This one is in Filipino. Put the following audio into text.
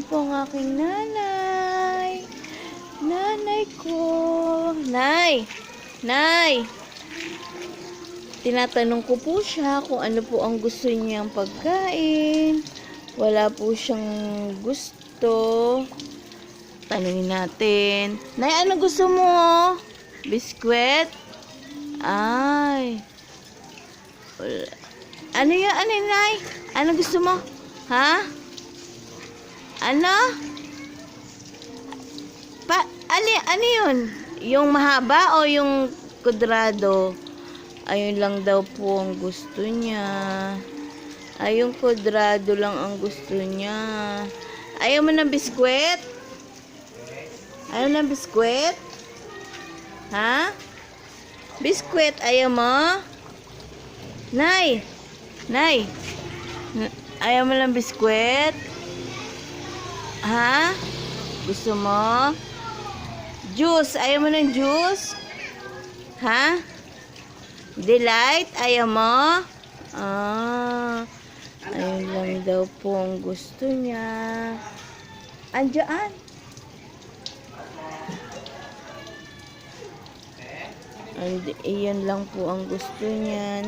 aking nanay. Nanay ko. Nay! Nay! Tinatanong ko po siya kung ano po ang gusto niyang pagkain. Wala po siyang gusto. Tanungin natin. Nay, ano gusto mo? Biskwit? Ay. Wala. Ano yun? Ano yun, Nay? Ano gusto mo? Ha? Ano? Pa, ali, ano yun? Yung mahaba o yung kudrado? Ayun lang daw po ang gusto niya. Ay, yung kudrado lang ang gusto niya. Ayaw mo ng biskwit? Ayaw ng biskwit? Ha? Biskwit, ayaw mo? Nay! Nay! Ayaw mo ng biskwit? Ha? Gusto mo? Juice, ayaw mo ng juice? Ha? Delight, ayaw mo? Ah, ayun lang daw po ang gusto niya. Andiyan. And, iyan lang po ang gusto niya.